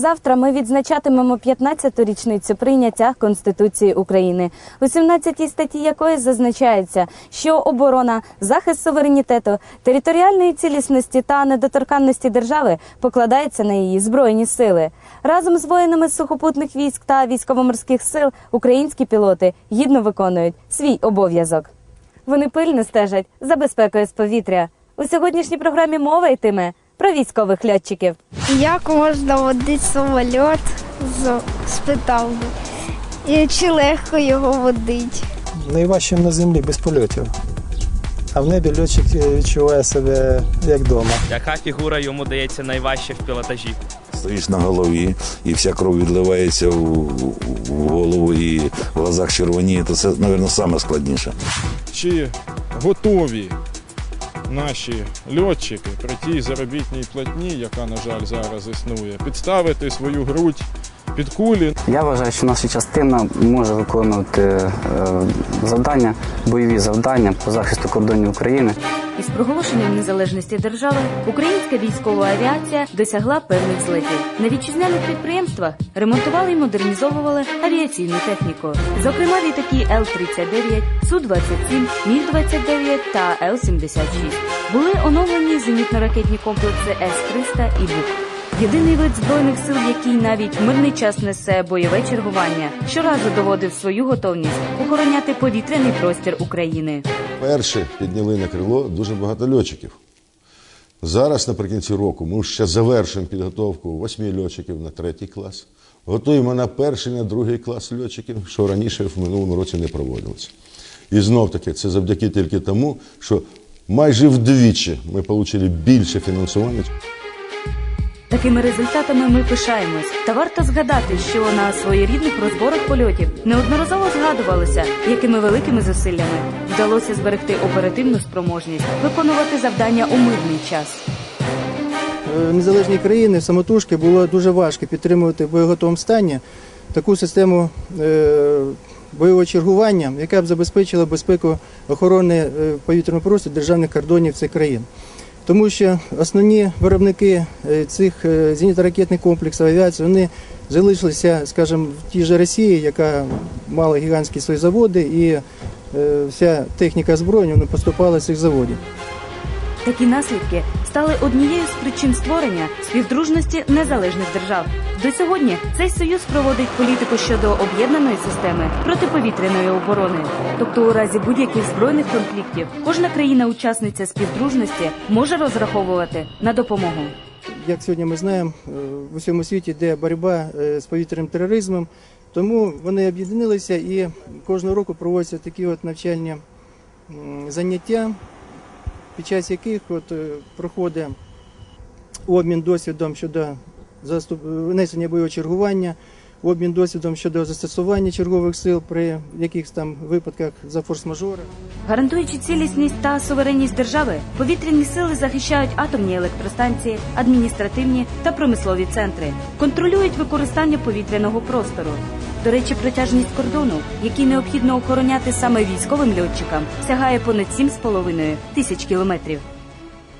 Завтра ми відзначатимемо 15-ту річницю прийняття Конституції України, у 17 статті якої зазначається, що оборона, захист суверенітету, територіальної цілісності та недоторканності держави покладається на її збройні сили. Разом з воїнами сухопутних військ та військово-морських сил українські пілоти гідно виконують свій обов'язок. Вони пильно стежать за безпекою з повітря. У сьогоднішній програмі мова йтиме про військових льотчиків. Як можна водити самоліт? З- Спитав би. І чи легко його водить? Найважчим на землі без польотів. А в небі льотчик е, відчуває себе як вдома. Яка фігура йому дається найважче в пілотажі? Стоїш на голові, і вся кров відливається в, в голову і в глазах червоніє, то це, мабуть, саме складніше. чи готові наші льотчики при тій заробітній платні, яка, на жаль, зараз існує, підставити свою грудь під кулі. Я вважаю, що наша частина може виконувати е, завдання, бойові завдання по захисту кордонів України. Із проголошенням незалежності держави українська військова авіація досягла певних злетів. На вітчизняних підприємствах ремонтували і модернізовували авіаційну техніку. Зокрема, літаки Л-39, Су-27, Міг-29 та Л-76. Були оновлені зенітно-ракетні комплекси С-300 і БУК. Єдиний вид збройних сил, який навіть в мирний час несе бойове чергування, щоразу доводив свою готовність охороняти повітряний простір України. Перше підняли на крило дуже багато льотчиків. Зараз, наприкінці року, ми ще завершуємо підготовку восьми льотчиків на третій клас. Готуємо на перший, на другий клас льотчиків, що раніше в минулому році не проводилося. І знов таки, це завдяки тільки тому, що майже вдвічі ми отримали більше фінансування. Такими результатами ми пишаємось. Та варто згадати, що на своєрідних розборах польотів неодноразово згадувалося, якими великими зусиллями вдалося зберегти оперативну спроможність виконувати завдання у мирний час. Е, незалежні країни самотужки було дуже важко підтримувати в боєготовому стані таку систему е, бойового чергування, яка б забезпечила безпеку охорони е, повітряного простору державних кордонів цих країн. Тому що основні виробники е, цих е, зенітно-ракетних комплексів авіації вони залишилися, скажімо, в тій же Росії, яка мала гігантські свої заводи, і е, вся техніка вона поступала з цих заводів. Такі наслідки стали однією з причин створення співдружності незалежних держав. До сьогодні цей союз проводить політику щодо об'єднаної системи протиповітряної оборони. Тобто, у разі будь-яких збройних конфліктів кожна країна-учасниця співдружності може розраховувати на допомогу. як сьогодні ми знаємо, е, в усьому світі йде боротьба е, з повітряним тероризмом, тому вони об'єдналися і кожного року проводяться такі от навчальні заняття, під час яких от е, проходить обмін досвідом щодо заступ... внесення бойового чергування, обмін досвідом щодо застосування чергових сил при якихось там випадках за форс-мажора. Гарантуючи цілісність та суверенність держави, повітряні сили захищають атомні електростанції, адміністративні та промислові центри, контролюють використання повітряного простору. До речі, протяжність кордону, який необхідно охороняти саме військовим льотчикам, сягає понад 7,5 тисяч кілометрів.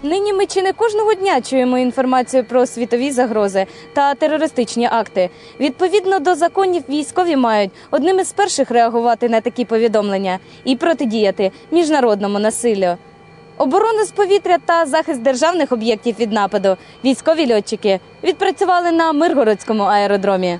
Нині ми чи не кожного дня чуємо інформацію про світові загрози та терористичні акти. Відповідно до законів, військові мають одним із перших реагувати на такі повідомлення і протидіяти міжнародному насиллю. Оборона з повітря та захист державних об'єктів від нападу військові льотчики відпрацювали на Миргородському аеродромі.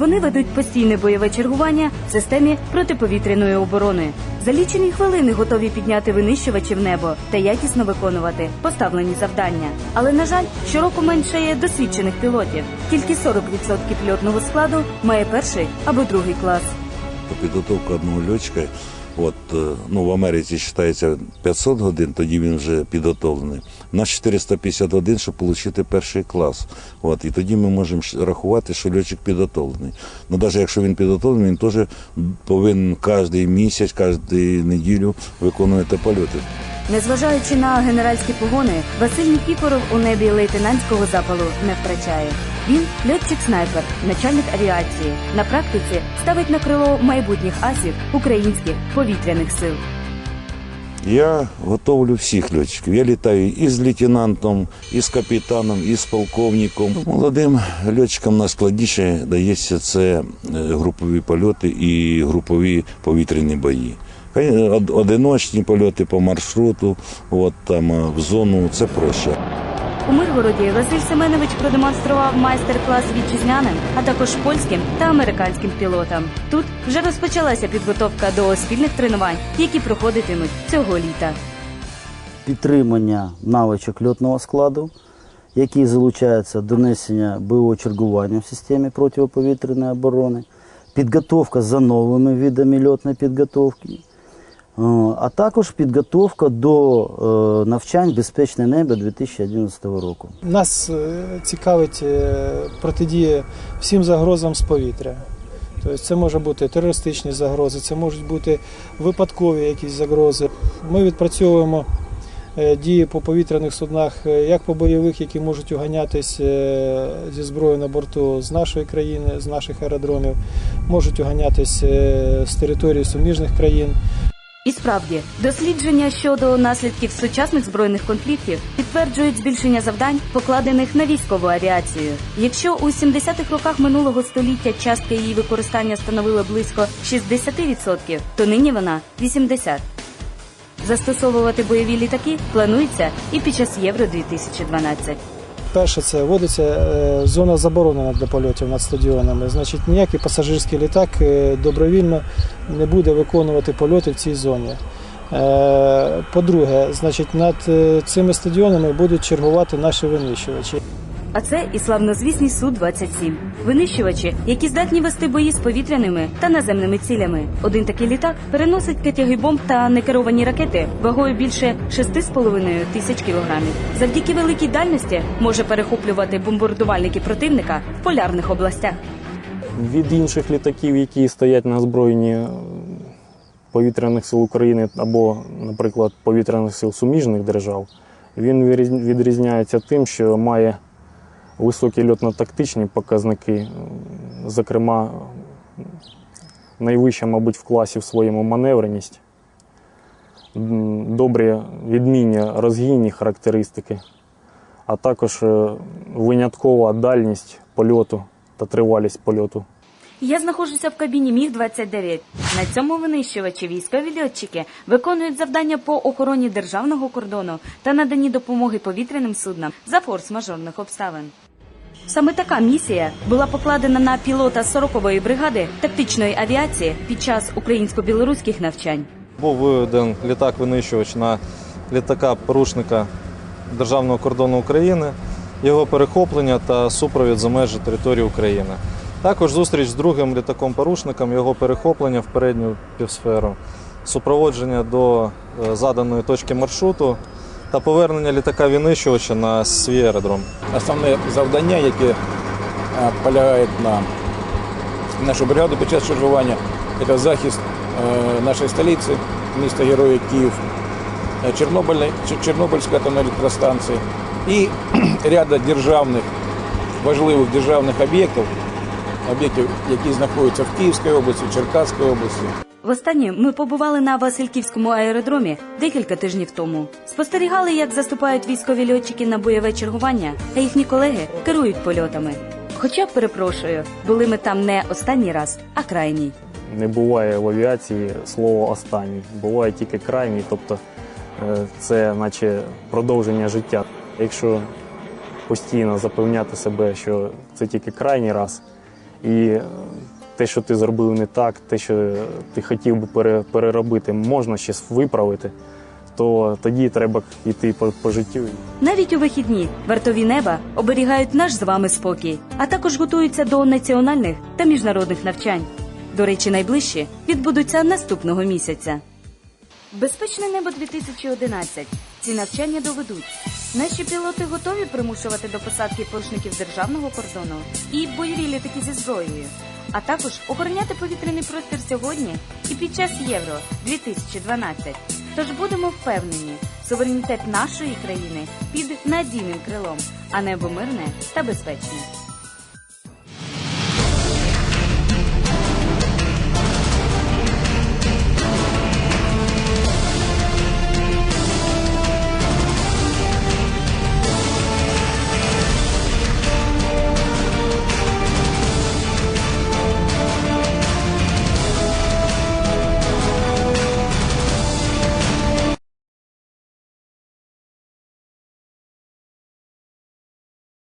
Вони ведуть постійне бойове чергування в системі протиповітряної оборони. За лічені хвилини готові підняти винищувачі в небо та якісно виконувати поставлені завдання. Але на жаль, щороку меншає досвідчених пілотів. Тільки 40% пілотного складу має перший або другий клас. Підготовка одного льотчика, от, е, ну, в Америці вважається 500 годин, тоді він вже підготовлений. У нас 451, щоб отримати перший клас. От, і тоді ми можемо рахувати, що льотчик підготовлений. Ну, навіть якщо він підготовлений, він теж повинен кожен місяць, кожну неділю виконувати польоти. Незважаючи на генеральські погони, Василь Нікіфоров у небі лейтенантського запалу не втрачає. Він льотчик-снайпер, начальник авіації. На практиці ставить на крило майбутніх асів українських повітряних сил. Я готовлю всіх льотчиків. Я літаю і з лейтенантом, і з капітаном, і з полковником. Молодим льотчикам найскладніше дається це е, групові польоти і групові повітряні бої. Од- Одиночні польоти по маршруту, от там е, в зону це проще. У Миргороді Василь Семенович продемонстрував майстер-клас вітчизняним, а також польським та американським пілотам. Тут вже розпочалася підготовка до спільних тренувань, які проходитимуть цього літа. підтримання навичок льотного складу, які залучаються до несення бойового чергування в системі протиповітряної оборони, підготовка за новими видами льотної підготовки, а також підготовка до е, навчань Безпечне небо 2011 року. Нас е, цікавить е, протидія всім загрозам з повітря. Тобто це може бути терористичні загрози, це можуть бути випадкові якісь загрози. Ми відпрацьовуємо е, дії по повітряних суднах, е, як по бойових, які можуть уганятись е, зі зброєю на борту з нашої країни, з наших аеродромів, можуть уганятись е, з території суміжних країн. І справді, дослідження щодо наслідків сучасних збройних конфліктів підтверджують збільшення завдань, покладених на військову авіацію. Якщо у 70-х роках минулого століття частка її використання становила близько 60%, то нині вона 80%. Застосовувати бойові літаки планується і під час Євро 2012. Перше, це вводиться е, зона заборонена для польотів над стадіонами. Значить, ніякий пасажирський літак е, добровільно не буде виконувати польоти в цій зоні. Е, По-друге, значить, над цими стадіонами будуть чергувати наші винищувачі. А це і славнозвісні Су-27. Винищувачі, які здатні вести бої з повітряними та наземними цілями. Один такий літак переносить катяги бомб та некеровані ракети вагою більше 6,5 тисяч кілограмів. Завдяки великій дальності може перехоплювати бомбардувальники противника в полярних областях. від інших літаків, які стоять на озброєнні е, повітряних сил України або, наприклад, повітряних сил суміжних держав, він відрізняється тим, що має високі льотно-тактичні показники, зокрема, найвища, мабуть, в класі в своєму маневреність, добрі відмінні розгінні характеристики, а також е, виняткова дальність польоту та тривалість польоту. Я знаходжуся в кабіні Міг 29 На цьому винищувачі військові льотчики виконують завдання по охороні державного кордону та наданні допомоги повітряним суднам за форс-мажорних обставин. Саме така місія була покладена на пілота 40-ї бригади тактичної авіації під час українсько-білоруських навчань. Був виведен літак-винищувач на літака порушника державного кордону України, його перехоплення та супровід за межі території України. Також зустріч з другим літаком-порушником, його перехоплення в передню півсферу, супроводження до е, заданої точки маршруту та повернення літака-винищувача на свій аеродром. Основне завдання, яке е, полягає на нашу бригаду під час чергування, це захист е, нашої столиці, міста Героїв Київ, е, Чорнобильської атомної електростанції і ряда державних, важливих державних об'єктів, об'єктів, які знаходяться в Київській області, Черкаській області. Востаннє ми побували на Васильківському аеродромі декілька тижнів тому. Спостерігали, як заступають військові льотчики на бойове чергування, а їхні колеги керують польотами. Хоча, перепрошую, були ми там не останній раз, а крайній. Не буває в авіації слово останній, буває тільки крайній, тобто е, це наче продовження життя. Якщо постійно запевняти себе, що це тільки крайній раз, і те, що ти зробив не так, те, що ти хотів би пере- переробити, можна ще виправити, то тоді треба йти по, по життю. Навіть у вихідні вартові неба оберігають наш з вами спокій, а також готуються до національних та міжнародних навчань. До речі, найближчі відбудуться наступного місяця. Безпечне небо 2011. Ці навчання доведуть. Наші пілоти готові примушувати до посадки порушників державного кордону і бойові літаки зі зброєю, а також охороняти повітряний простір сьогодні і під час Євро 2012. Тож будемо впевнені, суверенітет нашої країни під надійним крилом, а небо мирне та безпечне.